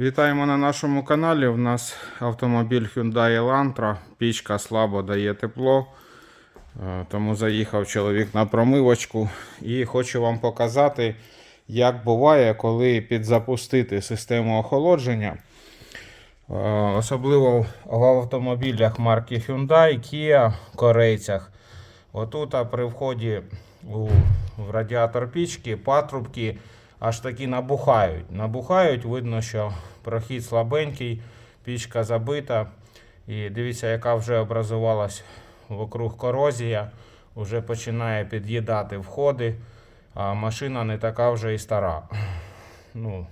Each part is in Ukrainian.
Вітаємо на нашому каналі. У нас автомобіль Hyundai Elantra. Пічка слабо дає тепло. Е, Тому заїхав чоловік на промивочку. І хочу вам показати, як буває, коли підзапустити систему охолодження. Е, Особливо в автомобілях марки Hyundai, Kia, корейцях. Отут при вході у, в радіатор пічки патрубки аж таки набухають. Набухають, видно, що прохід слабенький, пічка забита. І дивіться, яка вже образувалась вокруг корозія, вже починає під'їдати входи, а машина не така вже і стара. Ну,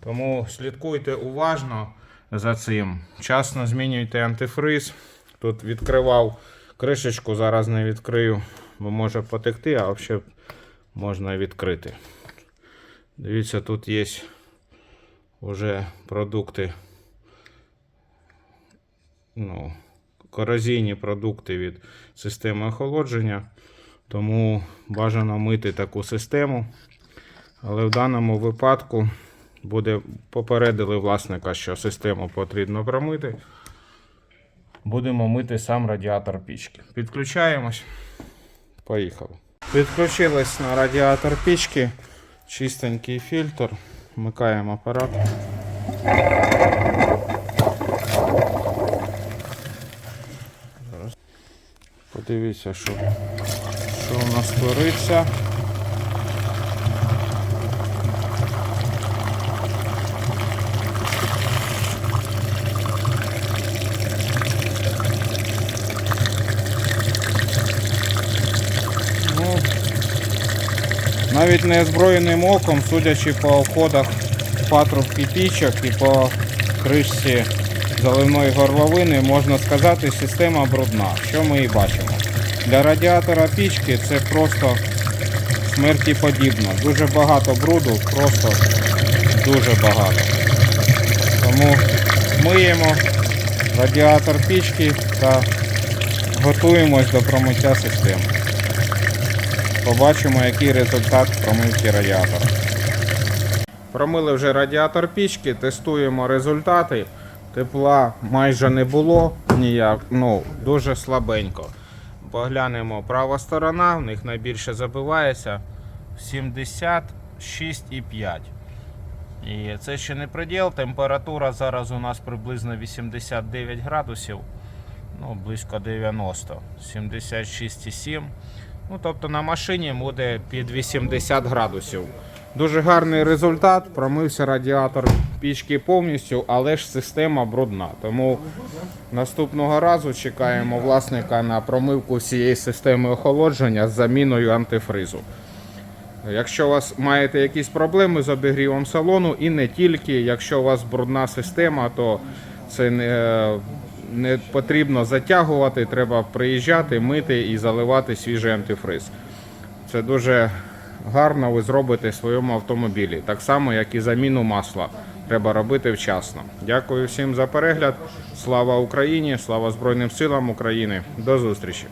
тому слідкуйте уважно за цим. Вчасно змінюйте антифриз. Тут відкривав кришечку, зараз не відкрию, бо може потекти, а взагалі можна відкрити. Дивіться, тут є вже продукти. Ну, корозійні продукти від системи охолодження. Тому бажано мити таку систему. Але в даному випадку буде попередили власника, що систему потрібно промити. Будемо мити сам радіатор пічки. Підключаємось. Поїхали. Підключились на радіатор пічки. Чистенький фільтр. Вмикаємо апарат. Подивіться, що, що у нас твориться. Ну, навіть неозброєним оком, судячи по входах патрубки пічок і по кришці заливної горловини, можна сказати, система брудна, що ми і бачимо. Для радіатора пічки це просто смерті подібно. Дуже багато бруду, просто дуже багато. Тому миємо радіатор пічки та готуємось до промиття системи. Побачимо, який результат промивки радіатора. Промили вже радіатор пічки, тестуємо результати. Тепла майже не було ніяк, ну дуже слабенько. Поглянемо права сторона, в них найбільше забивається 76,5. І це ще не приділ. Температура зараз у нас приблизно 89 градусів, ну близько 90, 76,7. Ну, тобто на машині буде під 80 градусів. Дуже гарний результат. Промився радіатор пічки повністю, але ж система брудна. Тому наступного разу чекаємо власника на промивку всієї системи охолодження з заміною антифризу. Якщо у вас маєте якісь проблеми з обігрівом салону, і не тільки, якщо у вас брудна система, то це не, не потрібно затягувати, треба приїжджати, мити і заливати свіжий антифриз. Це дуже гарно ви зробите в своєму автомобілі, так само, як і заміну масла. Треба робити вчасно. Дякую всім за перегляд. Слава Україні! Слава Збройним силам України! До зустрічі!